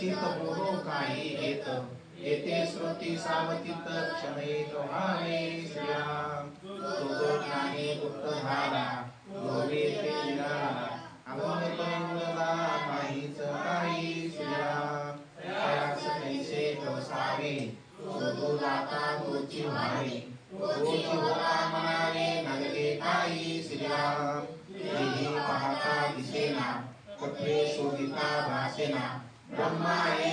चित बोधो येत येते श्रुती सावतीत क्षणे लोहावे श्रीराम तो नाही गुप्त धारा कैसे तो दाता तोची व्हावे. तोची होता मनावे नगरे काही श्रीराम तेही पाहता दिसेना कुठे शोधिता भासेना. Brahma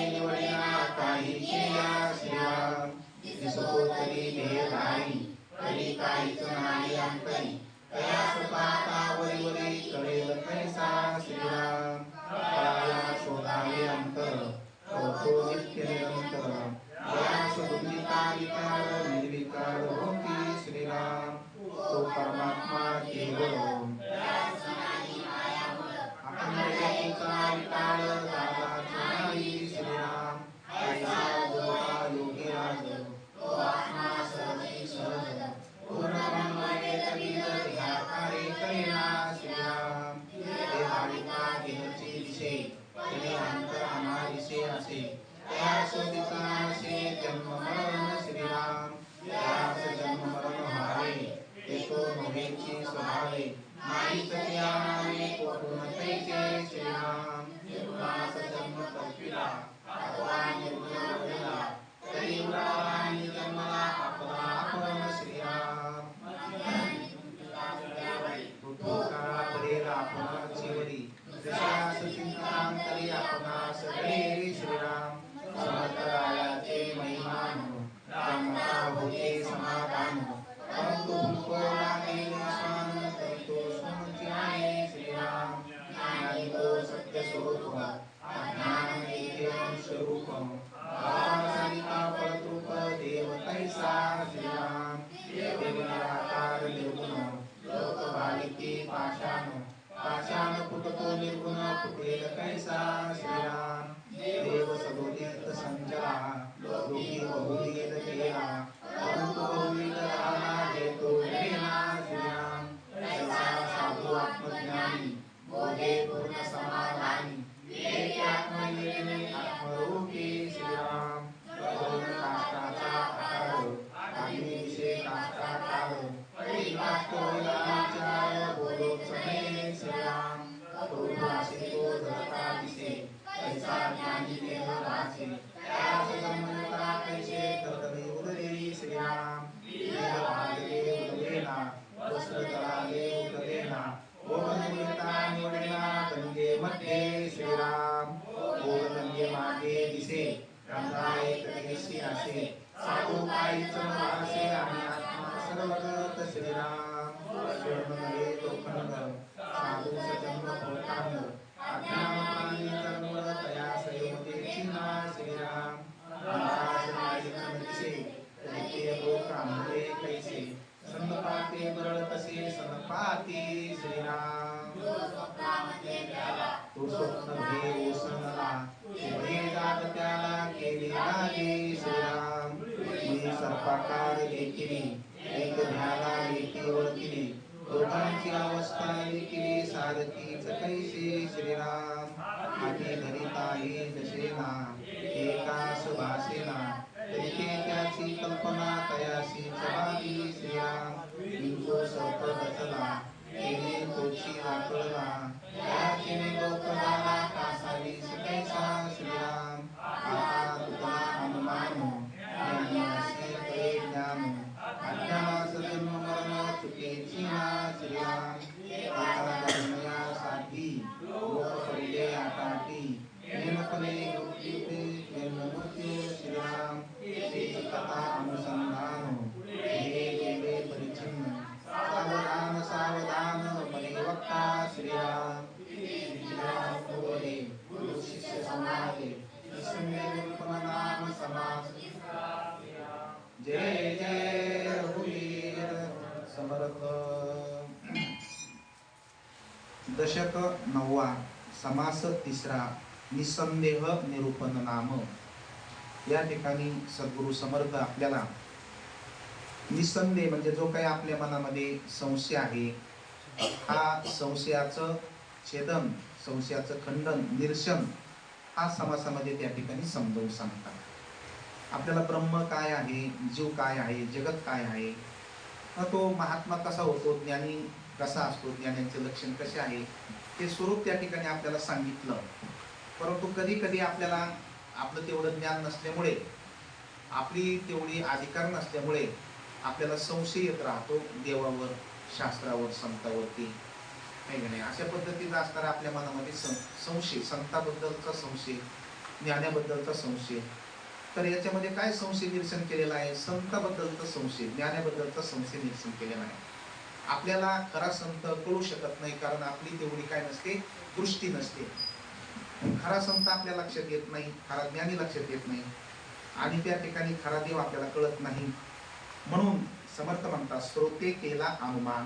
တာဘဝယုံ संपाती श्रीराम। तो स्वप्न भे ओसनला ते जात त्याला केली लागे श्रीराम. मी सर्पाकार लेखिली एक ध्याला एकी ओळखिली दोघांची अवस्था लेखिली सारखीच कैसे श्रीराम. आधी धरिताही जसे ना निसंदेह निरूपण नाम. या ठिकाणी सद्गुरु समर्थ आपल्याला निसंदेह म्हणजे जो काही आपल्या मनामध्ये संशय आहे हा संशयाचं छेदन संशयाचं खंडन निरशन हा समासामध्ये त्या ठिकाणी समजावून सांगतात. आपल्याला ब्रह्म काय आहे जीव काय आहे जगत काय आहे मग तो महात्मा कसा होतो ज्ञानी कसा असतो ज्ञानाचे लक्षण कसे आहे ते स्वरूप त्या ठिकाणी आपल्याला सांगितलं. परंतु कधी कधी आपल्याला आपलं तेवढं ज्ञान नसल्यामुळे आपली तेवढी अधिकार नसल्यामुळे आपल्याला संशय येत राहतो देवावर शास्त्रावर संतावरती. नाही का नाही? अशा पद्धतीचा असणारा आपल्या मनामध्ये सं- संशय संताबद्दलचा संशय ज्ञानाबद्दलचा संशय. तर याच्यामध्ये काय संशय निरसन केलेला आहे? संताबद्दलचा संशय ज्ञानाबद्दलचा संशय निरसन केलेला आहे. आपल्याला खरा संत कळू शकत नाही कारण आपली तेवढी काय नसते? दृष्टी नसते. खरा संत आपल्या लक्षात येत नाही खरा ज्ञानी लक्षात येत नाही. आणि त्या ठिकाणी खरा देव आपल्याला कळत नाही. म्हणून समर्थ म्हणतात श्रोते केला अनुमान.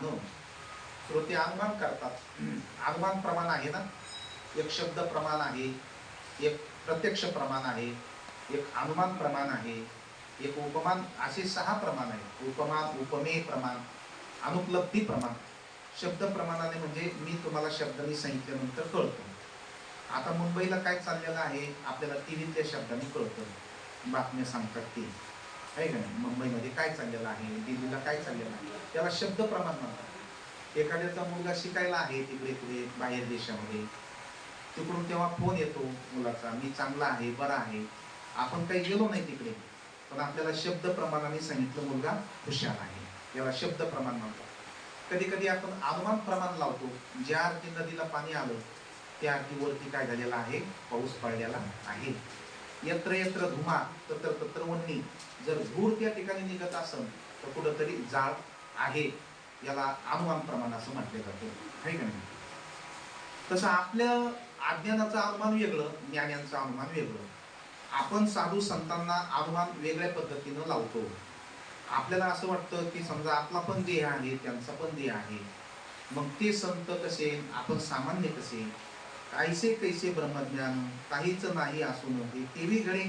श्रोते अनुमान करतात. अनुमान प्रमाण आहे ना? एक शब्द प्रमाण आहे एक प्रत्यक्ष प्रमाण आहे एक अनुमान प्रमाण आहे एक उपमान असे सहा प्रमाण आहेत. उपमान उपमेय प्रमाण अनुपलब्धी प्रमाण. शब्द प्रमाणाने म्हणजे मी तुम्हाला शब्दांनी सांगितल्यानंतर कळतो. आता मुंबईला काय चाललेलं आहे? आपल्याला टीव्हीतल्या शब्दांनी कळतं. बातम्या सांगतात ते. आहे का नाही? मुंबईमध्ये काय चाललेलं आहे? दिल्लीला काय चाललेलं आहे? त्याला शब्द प्रमाण म्हणतात. एखाद्याचा मुलगा शिकायला आहे तिकडे तिकडे बाहेर देशामध्ये. तिकडून तेव्हा फोन येतो मुलाचा मी चांगला आहे बरा आहे. आपण काही गेलो नाही तिकडे. पण आपल्याला शब्द प्रमाणाने सांगितलं मुलगा हुशार आहे. याला शब्द प्रमाण म्हणतात. कधी कधी आपण अनुमान प्रमाण लावतो. ज्या अर्थी नदीला पाणी आलं त्या अर्थी काय झालेला आहे? पाऊस पडलेला आहे. यत्र यत्र धुमा तत्र तत्र वन्नी. जर धूर त्या ठिकाणी निघत असेल तर कुठंतरी जाळ आहे. याला अनुमान प्रमाण असं म्हटलं जातं. आहे का नाही? तसं आपल्या अज्ञानाचं अनुमान वेगळं ज्ञानांचं अनुमान वेगळं. आपण साधू संतांना अनुमान वेगळ्या पद्धतीनं लावतो. आपल्याला असं वाटतं की समजा आपला पण देह आहे त्यांचा पण देह आहे. मग ते संत कसे आपण सामान्य कसे काहीसे कैसे ब्रह्मज्ञान? काहीच नाही असून हे तेवी घडे.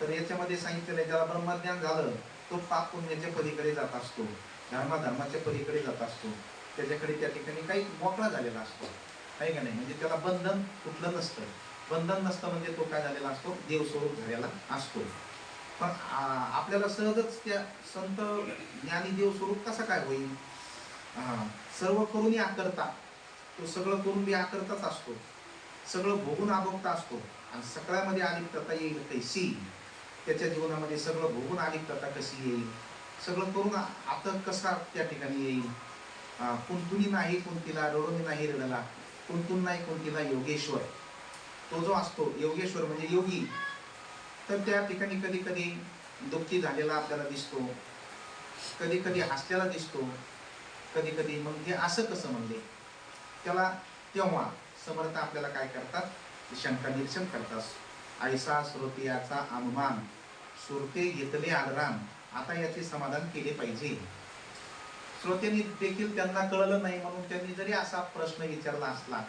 तर याच्यामध्ये सांगितलेलं आहे ज्याला ब्रह्मज्ञान झालं तो पाप पुण्याच्या पलीकडे जात असतो. धर्माधर्माच्या पलीकडे जात असतो. त्याच्याकडे त्या ठिकाणी काही मोकळा झालेला असतो. आहे का नाही? म्हणजे त्याला बंधन कुठलं नसतं. बंधन नसतं म्हणजे तो काय झालेला असतो? देवस्वरूप झालेला असतो. पण आपल्याला सहजच त्या संत ज्ञानी देवस्वरूप कसा काय होईल? हा, सर्व करूनही आकरता तो सगळं करून बी आकरताच असतो. सगळं भोगून आभोगता असतो. आणि सगळ्यामध्ये अलिप्तता येईल कैसी त्याच्या जीवनामध्ये सगळं भोगून अलिप्तता कशी येईल? सगळं करून आता कसा त्या ठिकाणी येईल? कुंतुनी नाही कुंतीला रडोनी नाही रडला कुंतून नाही कुंतीला योगेश्वर. तो जो असतो योगेश्वर म्हणजे योगी. तर त्या ठिकाणी कधी कधी दुःखी झालेला आपल्याला दिसतो. कधी कधी हसलेला दिसतो. कधी कधी मग हे असं कसं म्हणले? त्याला तेव्हा समर्थ आपल्याला काय करतात? शंका निरीक्षण करतात. ऐसा श्रोतियाचा अनुमान सुरते घेतले आदराम आता याचे समाधान केले पाहिजे. श्रोत्यांनी देखील त्यांना कळलं नाही म्हणून त्यांनी जरी असा प्रश्न विचारला असला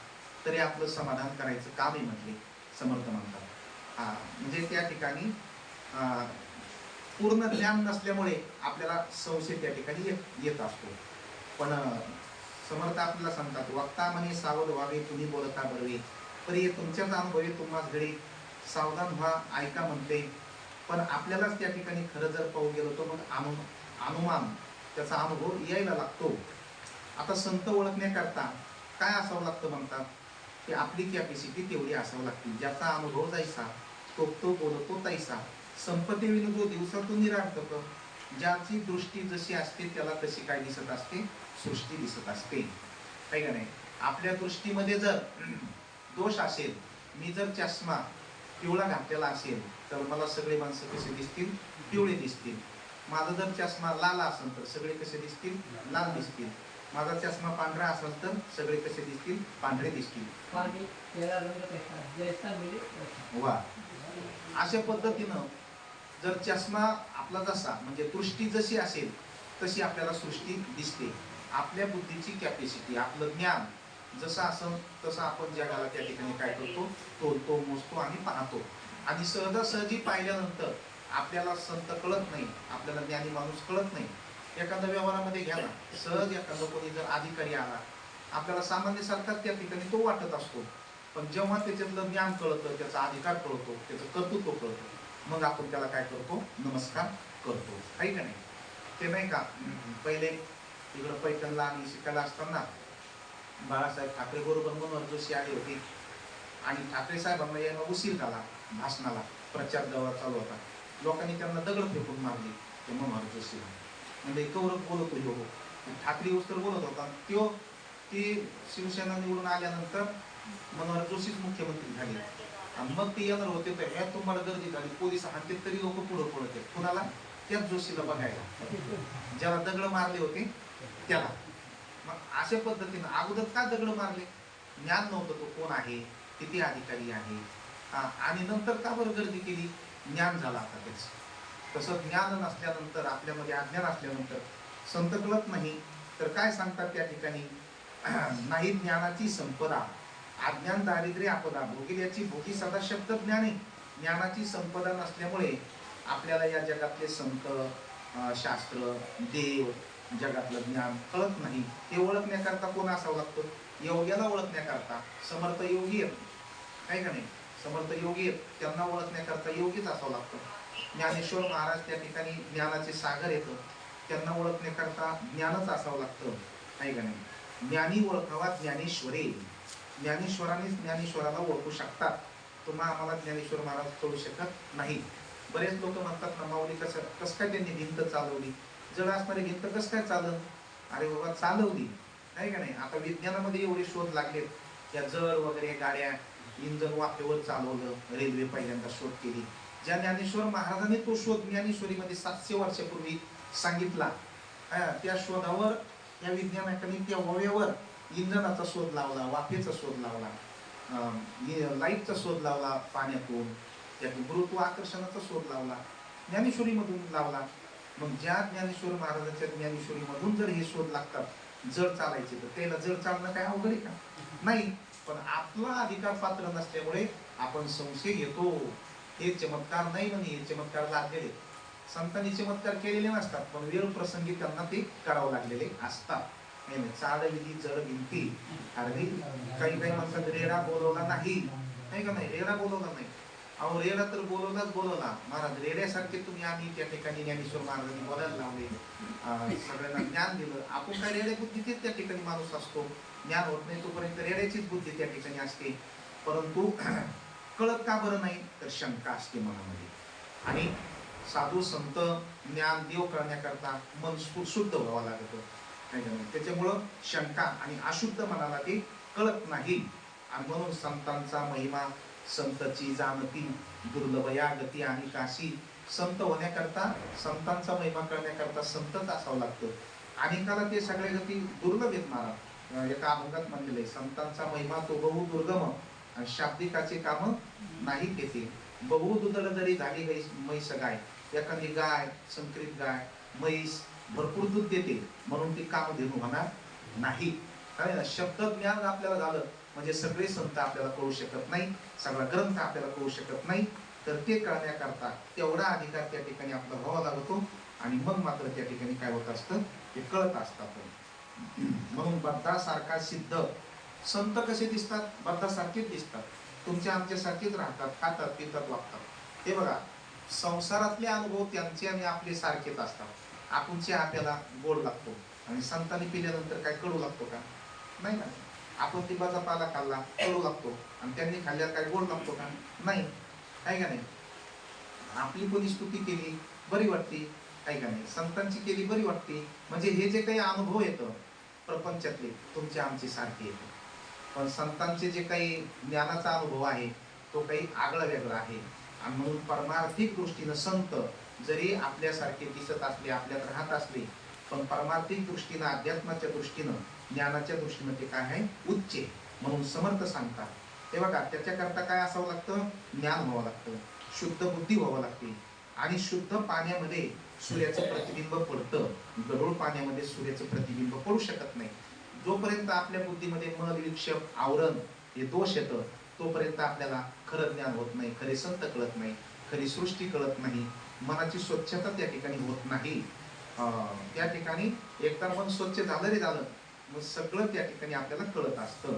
तरी आपलं समाधान करायचं कामही म्हटले समर्थ म्हणतात. हा म्हणजे त्या ठिकाणी अं, पूर्ण ज्ञान नसल्यामुळे आपल्याला संशय त्या ठिकाणी येत- येत असतो. पण समर्थ आपल्याला सांगतात वक्ता म्हणे सावध व्हावे तुम्ही बोलता बरवे परी हे तुमच्याच अनुभवी तुम्हाला घडी सावधान व्हा ऐका म्हणते. पण आपल्यालाच त्या ठिकाणी खरं जर पाहू गेलो तर मग अनु अनुमान त्याचा अनुभव यायला लागतो. आता संत ओळखण्याकरता काय असावं लागतं म्हणतात? की आपली कॅपॅसिटी तेवढी असावं लागते. ज्याचा अनुभव जायचा तो तो बोलतो तैसा. संपत्ती जो दिवसातून निरार्थक ज्याची दृष्टी जशी असते त्याला तशी काय दिसत असते? सृष्टी दिसत असते. काय का नाही? आपल्या दृष्टीमध्ये जर दोष असेल मी जर चष्मा पिवळा घातलेला असेल तर मला सगळे माणसं कसे दिसतील? पिवळे दिसतील. माझा जर चष्मा लाल असेल तर सगळे कसे दिसतील? लाल दिसतील. माझा चष्मा पांढरा असेल तर सगळे कसे दिसतील? पांढरे दिसतील. वैसा वा. अशा पद्धतीनं जर चष्मा आपला जसा म्हणजे दृष्टी जशी असेल तशी आपल्याला सृष्टी दिसते. आपल्या बुद्धीची कॅपॅसिटी आपलं ज्ञान जसं असं तसं आपण जगाला त्या ठिकाणी काय करतो? तोलतो मोजतो आणि पाहतो. आणि सहजासहजी पाहिल्यानंतर आपल्याला संत कळत नाही आपल्याला ज्ञानी माणूस कळत नाही. एखाद्या व्यवहारामध्ये घ्या ना सहज एखादा कोणी जर अधिकारी आला आपल्याला सामान्य सरकार त्या ठिकाणी तो वाटत असतो. पण जेव्हा त्याच्यातलं ज्ञान कळतं त्याचा अधिकार कळतो त्याचं कर्तृत्व कळतं मग आपण त्याला काय करतो? नमस्कार करतो. आहे का नाही? ते नाही का? पहिले इकडं पैठणला आणि शिकायला असताना बाळासाहेब ठाकरे बरोबर मनोहर जोशी आले होते. आणि ठाकरे साहेबांना यायला उशीर झाला भाषणाला प्रचार दौरा चालू होता. लोकांनी त्यांना दगड फेकून मारली ते मनोहर जोशीला म्हणजे कौरव बोलत होतो हो. ठाकरे उत्तर बोलत होता. त्यो ती शिवसेना निवडून आल्यानंतर मनोहर जोशीच मुख्यमंत्री झाले. आणि मग ते येणार होते तर ह्या तुम्हाला गर्दी झाली. पोलीस हातात तरी लोक पुढं पडत आहेत कुणाला? त्याच जोशीला बघायला. ज्याला दगड मारले होते त्याला मग अशा पद्धतीनं अगोदर का दगड मारले? ज्ञान नव्हतं तो कोण आहे किती अधिकारी आहे आणि नंतर का बरं गर्दी केली? ज्ञान झालं आता त्याच. तसं ज्ञान नसल्यानंतर आपल्यामध्ये अज्ञान असल्यानंतर संत कळत नाही. तर काय सांगतात त्या ठिकाणी? नाही ज्ञानाची संपदा. अज्ञान दारिद्र्य आपदा भोगील याची भोगी सदा शब्द ज्ञाने ज्ञानाची संपदा नसल्यामुळे आपल्याला या जगातले संत शास्त्र देव जगातलं ज्ञान कळत नाही हे ओळखण्याकरता कोण असावं लागतं? योग्याला ओळखण्याकरता समर्थ योगी आहेत. काय का नाही? समर्थ योगी आहेत. त्यांना ओळखण्याकरता योगीच असावं लागतं. ज्ञानेश्वर महाराज त्या ठिकाणी ज्ञानाचे सागर येतं. त्यांना ओळखण्याकरता ज्ञानच असावं लागतं. आहे का नाही? ज्ञानी ओळखावा ज्ञानेश्वरे. ज्ञानेश्वरानेच ज्ञानेश्वराला ओळखू शकतात. तुम्हा आम्हाला ज्ञानेश्वर महाराज कळू शकत नाही. बरेच लोक म्हणतात ना माऊली कसं कसं काय त्यांनी भिंत चालवली? जड घेत तर कसं काय चालल? अरे बाबा चालवली. आहे का नाही? आता विज्ञानामध्ये एवढे शोध लागलेत. या जड वगैरे गाड्या इंजन वाफेवर चालवलं रेल्वे पहिल्यांदा शोध केली. ज्या ज्ञानेश्वर महाराजांनी तो शोध ज्ञानेश्वरीमध्ये सातशे वर्षापूर्वी सांगितला. त्या शोधावर या विज्ञानाकडे त्या ओव्यावर इंधनाचा शोध लावला वाफेचा शोध लावला लाईटचा शोध लावला पाण्यातून त्या गुरुत्व आकर्षणाचा शोध लावला ज्ञानेश्वरीमधून लावला. मग ज्या ज्ञानेश्वर महाराजांच्या ज्ञानेश्वरीमधून जर हे शोध लागतात जड चालायचे तर त्याला जड चालणं काय अवघड आहे का? नाही पण आपला अधिकार पात्र नसल्यामुळे आपण संशय घेतो. हे चमत्कार नाही म्हणे हे चमत्कार लागलेले. संतांनी चमत्कार केलेले नसतात पण वेळ प्रसंगी त्यांना ते करावं लागलेले असतात. नाही नाही, चाड विधी जड भिंती अरे काही काही म्हणतात रेडा बोलवला नाही. नाही का नाही? रेडा बोलवला नाही. अहो रेडा तर बोलवलाच बोलवला. महाराज रेड्यासारखे तुम्ही आम्ही त्या ठिकाणी ज्ञानेश्वर महाराजांनी बोलायला लावले. सगळ्यांना ज्ञान दिलं. आपण काय रेड्या बुद्धीचेच त्या ठिकाणी माणूस असतो? ज्ञान होत नाही तोपर्यंत रेड्याचीच बुद्धी त्या ठिकाणी असते. परंतु कळत का बरं नाही? तर शंका असते मनामध्ये. आणि साधू संत ज्ञान देव करण्याकरता मन शुद्ध व्हावं लागतं. नाही का त्याच्यामुळं शंका आणि अशुद्ध मनाला ते कळत नाही. आणि म्हणून संतांचा महिमा संतची जाणती दुर्लभ या गती आणि काशी. संत होण्याकरता संतांचा महिमा करण्याकरता संतच असावं लागतं. अनेकाला ते सगळे गती दुर्लभ आहेत महाराज. एका अभंगात म्हणलेले संतांचा महिमा तो बहु दुर्गम शाब्दिकाचे काम नाही तेथे बहु दुदड जरी झाली गाई म्हैस गाय एखादी गाय संकरित गाय म्हैस भरपूर दूध देते म्हणून ती कामधेनू होणार नाही. काय ना शब्द ज्ञान आपल्याला झालं म्हणजे सगळे संत आपल्याला कळू शकत नाही सगळा ग्रंथ आपल्याला कळू शकत नाही. तर ते कळण्याकरता तेवढा अधिकार त्या ठिकाणी आपला व्हावा लागतो आणि मग मात्र त्या ठिकाणी काय होत असतं ते कळत असतात. म्हणून बद्धासारखा सिद्ध संत कसे दिसतात? बद्धासारखेच दिसतात. तुमच्या आमच्यासारखेच राहतात खातात पितात वागतात. हे बघा संसारातले अनुभव त्यांचे आणि आपले सारखेच असतात. आपणचे आपल्याला गोड लागतो. आणि संतांनी पिल्यानंतर काय कडू लागतो का? नाही ना. आपण तिबाचा पाला खाल्ला कडू लागतो. आणि त्यांनी खाल्ल्यावर काय गोड लागतो का? नाही. आहे का नाही? आपली कोणी स्तुती केली बरी वाटते. आहे का नाही? संतांची केली बरी वाटते. म्हणजे हे जे काही अनुभव येतं प्रपंचातले तुमचे आमचे सारखे येते. पण संतांचे जे काही ज्ञानाचा अनुभव आहे तो काही आगळा वेगळा आहे. आणि म्हणून परमार्थिक दृष्टीनं संत जरी आपल्यासारखे दिसत असले आपल्यात राहत असले पण परमार्थिक दृष्टीनं अध्यात्माच्या दृष्टीनं ज्ञानाच्या दृष्टीने ते काय आहे? उच्च म्हणून समर्थ सांगतात. ते बघा त्याच्याकरता काय असावं लागतं? ज्ञान व्हावं लागतं. शुद्ध बुद्धी व्हावं लागते. आणि शुद्ध पाण्यामध्ये सूर्याचं प्रतिबिंब पडतं. गरुड पाण्यामध्ये सूर्याचं प्रतिबिंब पडू शकत नाही. जोपर्यंत आपल्या बुद्धीमध्ये मल विक्षेप आवरण हे दोष येतं तोपर्यंत आपल्याला खरं ज्ञान होत नाही खरे संत कळत नाही खरी सृष्टी कळत नाही मनाची स्वच्छता त्या ठिकाणी होत नाही. त्या ठिकाणी एकदा मन स्वच्छ झालं रे झालं मग सगळं त्या ठिकाणी आपल्याला कळत असतं.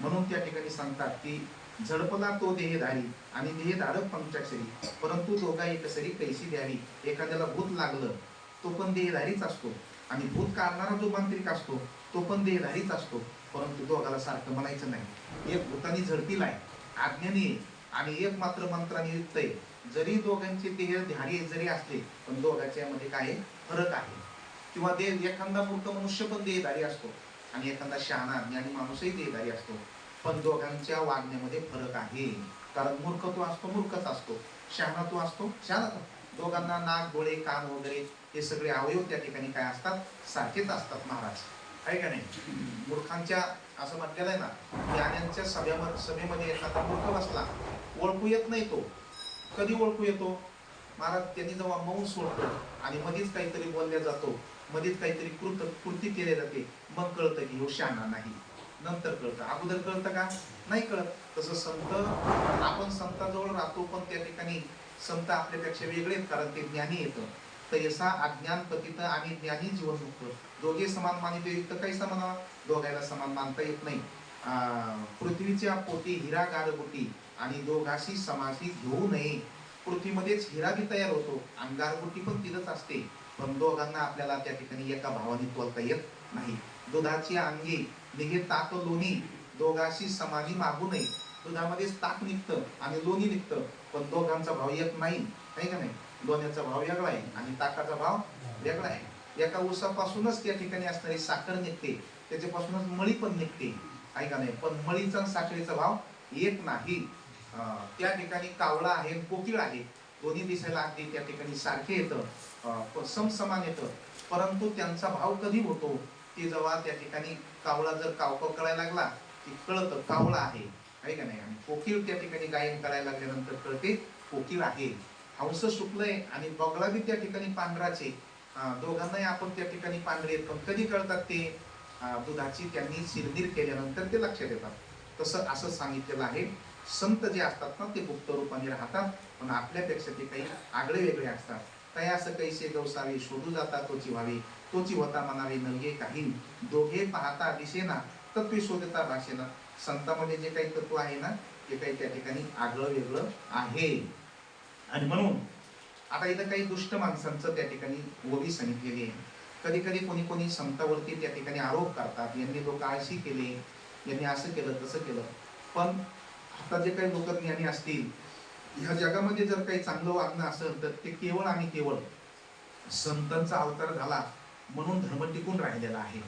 म्हणून त्या ठिकाणी सांगतात की झडपला तो देहधारी आणि देहधारक पंचाक्षरी परंतु दोघा एकसरी कैसी द्यावी. एखाद्याला भूत लागलं तो पण देहधारीच असतो. आणि भूत काढणारा जो मांत्रिक असतो तो पण देहधारीच असतो. परंतु दोघाला सारखं म्हणायचं नाही. एक भूतानी झडपीलाय आज्ञानी आहे आणि एक मात्र मंत्राने युक्त आहे. जरी दोघांचे देह ध्यारी जरी असले पण दोघांच्या मध्ये काय फरक आहे. किंवा देव एखादा मूर्ख मनुष्य पण देहधारी असतो. आणि एखादा शहाणा ज्ञानी माणूसही देहधारी असतो. पण दोघांच्या वागण्यामध्ये फरक आहे. कारण मूर्ख तो असतो मूर्खच असतो. शहाणा तो असतो शहाणा दोघांना नाक डोळे कान वगैरे हे सगळे अवयव त्या ठिकाणी काय असतात? सारखेच असतात महाराज. आहे का नाही? मूर्खांच्या असं म्हटलेलं आहे ना ज्ञानांच्या सभेमध्ये सभेमध्ये एखादा मूर्ख बसला ओळखू येत नाही तो. कधी ओळखू येतो? महाराज त्यांनी जेव्हा मौन सोडतो आणि मध्येच काहीतरी बोलल्या जातो. मध्येच काहीतरी कृत कृती केली जाते. मग कळतं की हो शहाणा नाही. नंतर कळतं. अगोदर कळतं का? नाही कळत. तसं संत आपण संताजवळ राहतो पण त्या ठिकाणी संत आपल्यापेक्षा वेगळे कारण ते ज्ञानी येतं तैसा अज्ञान पतित आणि ज्ञानी जीवनमुक्त. दोघे समान मानिते तर काही समान? दोघायला समान मानता येत नाही. पृथ्वीच्या पोटी हिरा गारगुटी आणि दोघाशी समाधी घेऊ नये. पृथ्वीमध्येच हिरा बी तयार होतो. आणि गारगुटी पण तिथंच असते. पण दोघांना आपल्याला त्या ठिकाणी एका भावाने तोलता येत नाही. दुधाची अंगी निघे ताक लोणी दोघाशी समाधी मागू नये. दुधामध्येच ताक निघतं आणि लोणी निघतं. पण दोघांचा भाव येत नाही आहे का नाही? लोण्याचा भाव वेगळा आहे आणि ताकाचा भाव वेगळा आहे. एका ऊसापासूनच त्या ठिकाणी असणारी साखर निघते. त्याच्यापासूनच मळी पण निघते. आहे का नाही? पण मळीचा साखरेचा भाव येत नाही. त्या ठिकाणी कावळा आहे कोकिळ आहे. दोन्ही दिसायला अगदी त्या ठिकाणी सारखे येतं. समसमान येतं. परंतु त्यांचा भाव कधी होतो? ते जेव्हा त्या ठिकाणी कावळा जर कावकाव करायला लागला की कळतं कावळा आहे. आहे का नाही? आणि कोकिळ त्या ठिकाणी गायन करायला लागल्यानंतर कळते कोकिळ आहे. हंस सुकलंय आणि बगळा बी त्या ठिकाणी पांढराचे. दोघांनाही आपण त्या ठिकाणी पांढरे पण कधी कळतात ते? दुधाची त्यांनी शिरनीर केल्यानंतर ते लक्षात येतात. तसं असं सांगितलेलं आहे. संत जे असतात ना ते गुप्त रूपाने राहतात पण आपल्यापेक्षा ते काही आगळे वेगळे असतात. काही असं कैसे गवसावे शोधू जाता तोची व्हावे तोची होता म्हणावे नव्हे काही दोघे पाहता दिसेना तत्वे शोधता भाषेना संतामध्ये जे काही तत्व आहे ना ते काही त्या ठिकाणी आगळं वेगळं आहे. आणि म्हणून आता इथं काही दुष्ट माणसांचं त्या ठिकाणी ओवी सांगितलेली आहे. कधी कधी कोणी कोणी संतावरती त्या ठिकाणी आरोप करतात. यांनी लोक आळशी केले यांनी असं केलं तसं केलं. पण आता जे काही लोक ज्ञानी असतील ह्या जगामध्ये जर काही चांगलं वागणं असेल तर ते केवळ आणि केवळ संतांचा अवतार झाला म्हणून धर्म टिकून राहिलेला आहे.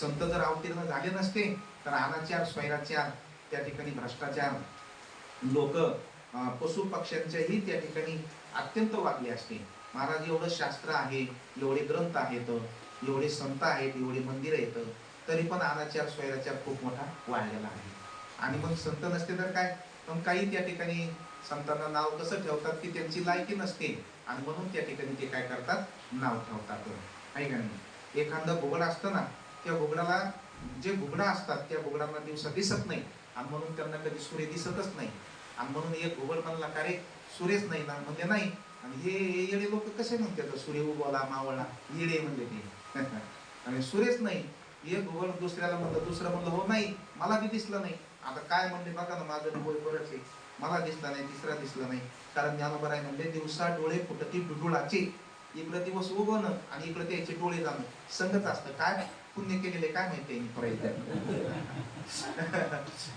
संत जर अवतीर्ण झाले नसते तर अनाचार स्वैराचार त्या ठिकाणी भ्रष्टाचार लोक पशु पक्ष्यांच्याही त्या ठिकाणी अत्यंत वागले असते. महाराज एवढं शास्त्र आहे एवढे ग्रंथ आहेत एवढे संत आहेत एवढे मंदिर आहेत तरी पण अनाचार स्वैराचार खूप मोठा वाढलेला आहे. आणि मग संत नसते तर काय? पण काही त्या ठिकाणी संतांना नाव कसं ठेवतात की त्यांची लायकी नसते. आणि म्हणून त्या ठिकाणी ते काय करतात? नाव ठेवतात. आहे का नाही? एखादं घुबड असतं ना त्या घुबडाला जे घुबडं असतात त्या घुबडांना दिवसा दिसत नाही. आणि म्हणून त्यांना कधी सूर्य दिसतच नाही. आणि म्हणून एक घुबड म्हणला का रे? सूर्यच नाही ना? म्हणजे नाही. आणि हे येडे लोक कसे म्हणतात सूर्य उगवला मावळला. येडे म्हणले ते. आणि सूर्यच नाही. एक घुबड दुसऱ्याला म्हणलं दुसरं म्हणलं हो नाही. मला बी दिसलं नाही. आता काय म्हणले बघा ना माझं डोळे बरंच आहे मला दिसला नाही तिसरा दिसला नाही. कारण ज्ञानोबर आहे म्हणले दिवसा डोळे फुटती डुडुळाचे इकडे दिवस उगवणं आणि इकडे त्याचे डोळे जाणं. संगत असतं. काय पुण्य केलेले काय माहिती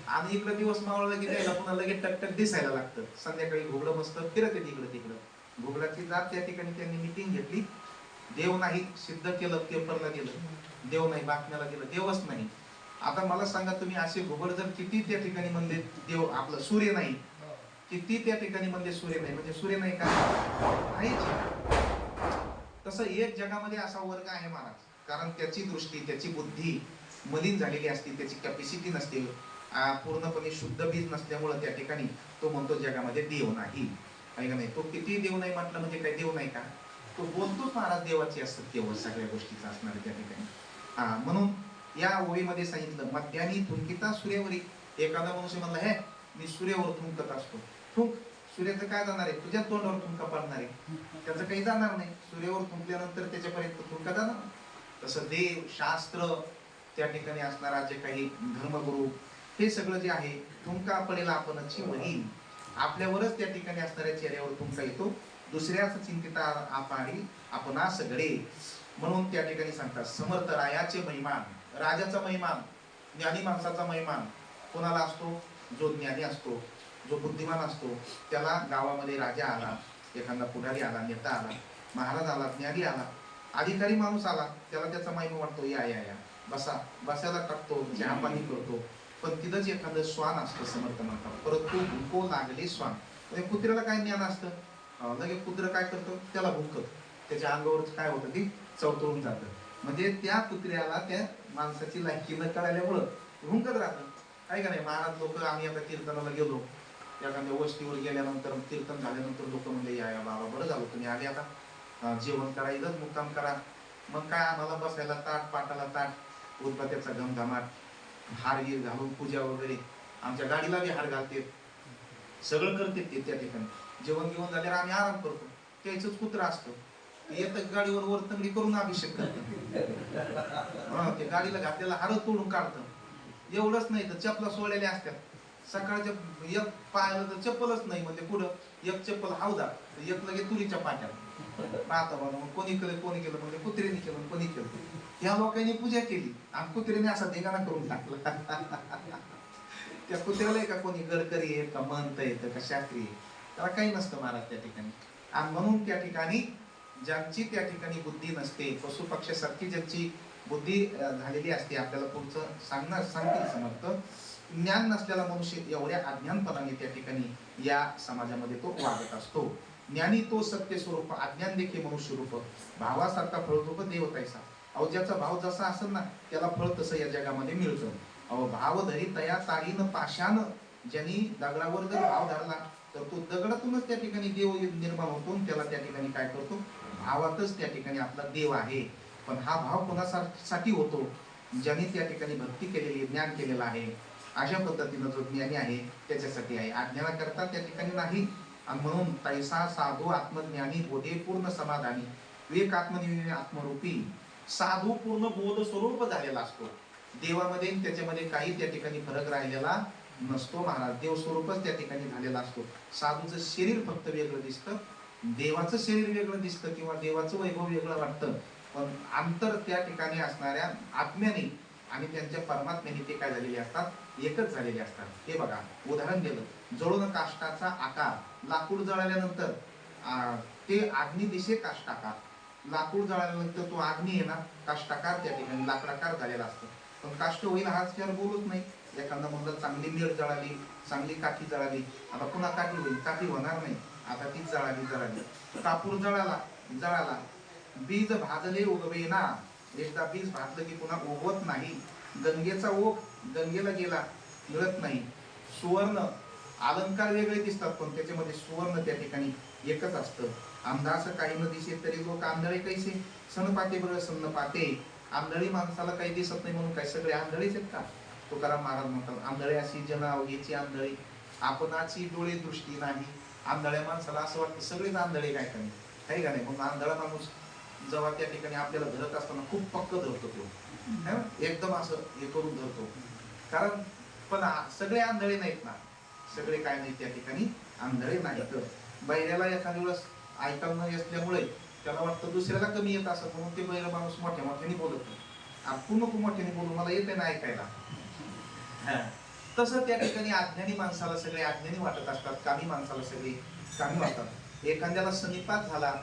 आणि इकडे दिवस मावळला की त्याला पुन्हा लगेच टकटक दिसायला लागतं. संध्याकाळी घुगडं मस्त फिरत येते तिकडं. घोगडाची जात त्या ठिकाणी त्यांनी मिटिंग घेतली. देव नाही सिद्ध केलं पेपरला गेलं देव नाही बातम्याला गेलं देवच नाही. आता मला सांगा तुम्ही असे घुबड जर किती त्या ठिकाणी म्हणले देव आपलं सूर्य नाही किती त्या ठिकाणी म्हणले सूर्य नाही? म्हणजे सूर्य नाही का? नाहीच. तसं एक जगामध्ये असा वर्ग आहे महाराज. कारण त्याची दृष्टी त्याची बुद्धी मलिन झालेली असते त्याची कॅपॅसिटी नसते. पूर्णपणे शुद्ध बीज नसल्यामुळं त्या ठिकाणी तो म्हणतो जगामध्ये देव नाही. का नाही? तो किती देव नाही म्हटलं म्हणजे काही देव नाही का? तो बोलतोच महाराज देवाची असतात केवळ सगळ्या गोष्टीचा असणार त्या ठिकाणी. हा म्हणून या ओळीमध्ये सांगितलं मध्यानी थुंकिता सूर्यावरी. एखादा मनुष्य म्हणला हे मी सूर्यावर थुंकत असतो. थुंक सूर्याचं काय जाणार आहे? तुझ्या तोंडावर थुंका पडणार आहे. त्याचं काही जाणार नाही. सूर्यावर थुंकल्यानंतर त्याच्यापर्यंत थुंका जाणार तसं देव शास्त्र त्या ठिकाणी असणारा जे काही धर्मगुरु हे सगळं जे आहे थुंका पडेल आपणची वही. आपल्यावरच त्या ठिकाणी असणाऱ्या चेहऱ्यावर थुंका येतो. दुसऱ्याच चिंतिता आपाडी आपणास सगळे म्हणून त्या ठिकाणी सांगतात समर्थ रायाचे महिमान राजाचा महिमान ज्ञानी माणसाचा महिमान कोणाला असतो? जो ज्ञानी असतो जो बुद्धिमान असतो त्याला गावामध्ये राजा आला एखादा पुढारी आला नेता आला महाराज आला ज्ञानी आला अधिकारी माणूस आला त्याला त्याचा महिमा वाटतो या या या बसा बसायला टाकतो चहा पाणी करतो. पण तिथंच एखादं श्वान असतं समर्थ म्हणतात परंतु भूको लागले श्वान म्हणजे कुत्र्याला काय ज्ञान असतं? अं, लगेच कुत्र काय करतं? त्याला भुंकत. त्याच्या अंगावरच काय होतं? की चवतळून जातं. म्हणजे त्या कुत्र्याला त्या माणसाची लायकी न कळाल्यामुळं भुंकत राहतं. काय का नाही? महाराज लोक आम्ही आता कीर्तनाला गेलो. एखाद्या वस्तीवर गेल्यानंतर कीर्तन झाल्यानंतर लोक म्हणले या या बाबा बरं झालं तुम्ही आले आता. जेवण करा इथंच मुक्काम करा. मग काय आम्हाला बसायला ताट पाटाला ताट उदबत्याचा घमघमाट हार गिर घालून पूजा वगैरे. आमच्या गाडीला बी हार घालते सगळं करते ते त्या ठिकाणी. जेवण घेऊन झाल्यावर आम्ही आराम करतो. त्याच कुत्र असतं. येतं गाडीवर वर तंगडी करून अभिषेक करतो हा, ते गाडीला घातलेला हार तोडून काढत एवढंच नाही तर चपला सोडलेल्या असतात. सकाळच्या एक पायाला तर चप्पलच नाही म्हणजे पुढं. एक चप्पल हावदा तर एक लगे तुरीच्या पाट्यात. पाहता बघा मग कोणी केलं कोणी केलं म्हणजे कुत्र्याने केलं कोणी केलं. या लोकांनी पूजा केली आणि कुत्र्याने असा धिंगाणा करून टाकला. त्या कुत्र्याला का कोणी गडकरी आहे का मंत आहे का शास्त्री आहे? त्याला काही नसतं महाराज त्या ठिकाणी. आणि म्हणून त्या ठिकाणी ज्यांची त्या ठिकाणी बुद्धी नसते. पशु पक्षासारखी ज्यांची बुद्धी झालेली असते. आपल्याला पुढचं सांगणार सांगतील समर्थ. ज्ञान नसलेला मनुष्य एवढ्या अज्ञानपणाने त्या ठिकाणी या समाजामध्ये तो वागत असतो. ज्ञानी तो सत्य स्वरूप अज्ञान देखील मनुष्य रूप भावासारखा फळतो देवतायसा अहो ज्याचा भाव जसा असेल ना त्याला फळ तसं या जगामध्ये मिळतं. अहो भाव धरी तया तारीन पाशान ज्यांनी दगडावर जर भाव धरला तर तो दगडातूनच त्या ठिकाणी देव निर्माण होतो त्याला त्या ठिकाणी काय करतो? भावातच त्या ठिकाणी आपला देव आहे. पण हा भाव कोणासाठी होतो? ज्याने त्या ठिकाणी भक्ती केलेली ज्ञान केलेलं आहे अशा पद्धतीनं जो ज्ञानी आहे त्याच्यासाठी आहे. अज्ञानाकरता त्या ठिकाणी नाही. आणि म्हणून तैसा साधू आत्मज्ञानी बोधे पूर्ण समाधानी विवेक आत्मनिर्णय आत्मरूपी साधू पूर्ण बोध स्वरूप झालेला असतो. देवामध्ये त्याच्यामध्ये काही त्या ठिकाणी फरक राहिलेला नसतो महाराज. देव स्वरूपच त्या ठिकाणी झालेला असतो. साधूचं शरीर फक्त वेगळं दिसतं देवाचं शरीर वेगळं दिसतं किंवा देवाचं वैभव वेगळं वाटतं पण अंतर त्या ठिकाणी असणाऱ्या आत्म्याने आणि त्यांच्या परमात्म्याने ते काय झालेले असतात? एकच झालेले असतात. हे बघा उदाहरण दिलं. जळून काष्टाचा आकार लाकूड जळाल्यानंतर ते अग्नी दिशे काष्टाकार. लाकूड जळाल्यानंतर तो अग्नी आहे ना काष्टाकार त्या ठिकाणी लाकडाकार झालेला असतो. पण काष्ट होईल हाच विचार बोलूच नाही. एखादा म्हणलं चांगली मीठ जळाली चांगली काठी जळाली आता पुन्हा काठी होईल काठी होणार नाही. आता ती जळाली जळाली. कापूर जळाला जळाला. बीज भाजले उगवे ना. एकदा बीज भाजलं की पुन्हा उगवत नाही. गंगेचा ओघ गंगेला गेला मिळत नाही. सुवर्ण अलंकार वेगळे दिसतात पण त्याच्यामध्ये सुवर्ण त्या ठिकाणी एकच असतं. अंदाज काही न दिसे तरी लोक आंधळे कैसे? सण पाते बरं सन्न पाते आंधळी माणसाला काही दिसत नाही म्हणून काय सगळे आंधळेच आहेत का? तुकाराम महाराज म्हणतात आंधळे अशी जन अवघेची आंधळी. आपणाची डोळे दृष्टी नाही. आंधळ्या माणसाला असं वाटतं सगळेच आंधळे काय कमी काही का नाही? म्हणून आंधळा माणूस जेव्हा त्या ठिकाणी आपल्याला धरत असताना खूप पक्क धरतो तो. एकदम असं हे करून धरतो. कारण पण सगळे आंधळे नाहीत ना. सगळे काय नाही त्या ठिकाणी? आंधळे नाहीत. बैऱ्याला एखाद्या वेळेस ऐकायला न असल्यामुळे त्याला वाटतं दुसऱ्याला कमी येत असं म्हणून ते बैल माणूस मोठ्या मोठ्याने बोलत आपण नको मोठ्याने बोलू मला येते ना ऐकायला. हा. तसं त्या ठिकाणी अज्ञानी माणसाला सगळे अज्ञानी वाटत असतात कामी माणसाला सगळे कामी वाटतात. एखाद्याला सनिपात झाला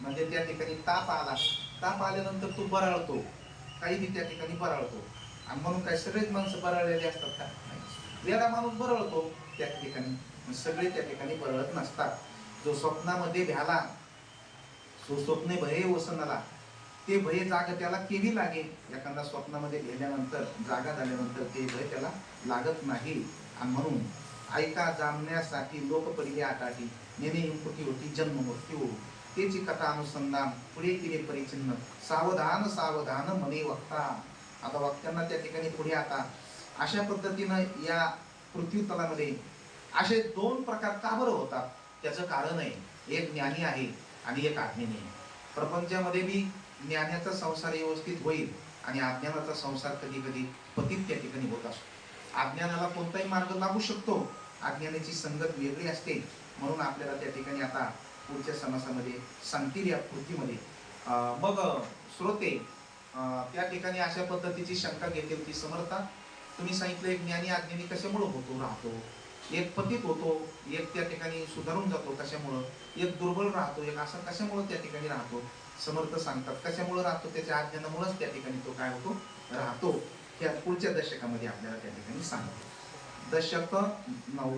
म्हणजे त्या ठिकाणी ताप आला ताप आल्यानंतर तो बराळतो. काही बी त्या ठिकाणी बराळतो. आणि म्हणून काय सगळेच माणसं बराळलेले असतात का? नाही. वेडा माणूस बरळतो त्या ठिकाणी. सगळे त्या ठिकाणी बरळत नसतात. जो स्वप्नामध्ये भ्याला सुस्वप्ने भये वसनाला ते भय जाग त्याला केवी लागे एखादा स्वप्नामध्ये गेल्यानंतर जागा झाल्यानंतर ते भय त्याला लागत नाही. आणि म्हणून ऐका जाणण्यासाठी लोक पहिले आटाटी नेने कुठे होती जन्म मृत्यू तेची कथा अनुसंधान पुढे केले परिचिन्न. सावधान सावधान मने वक्ता. आता वक्त्यांना त्या ठिकाणी पुढे आता. अशा पद्धतीनं या पृथ्वीतलामध्ये असे दोन प्रकार का बरं होतात? त्याचं कारण आहे. एक ज्ञानी आहे आणि एक अज्ञानी आहे. प्रपंचामध्ये बी ज्ञानाचा संसार व्यवस्थित होईल आणि अज्ञानाचा संसार कधी कधी पतित त्या ठिकाणी होत असतो. अज्ञानाला कोणताही मार्ग लागू शकतो. अज्ञानाची संगत वेगळी असते. म्हणून आपल्याला त्या ठिकाणी आता पुढच्या समासामध्ये सांगतील या कृतीमध्ये. मग श्रोते त्या ठिकाणी अशा पद्धतीची शंका घेते होती समर्था. तुम्ही सांगितलं एक ज्ञानी अज्ञानी कशामुळे होतो राहतो? एक पतित होतो एक त्या ठिकाणी सुधारून जातो कशामुळं? एक दुर्बल राहतो एक असा कशामुळं त्या ठिकाणी राहतो? समर्थ सांगतात. कशामुळे राहतो? त्याच्या अज्ञानामुळेच त्या ठिकाणी तो काय होतो? राहतो. हे पुढच्या दशकामध्ये आपल्याला त्या ठिकाणी सांगतो. दशक नऊ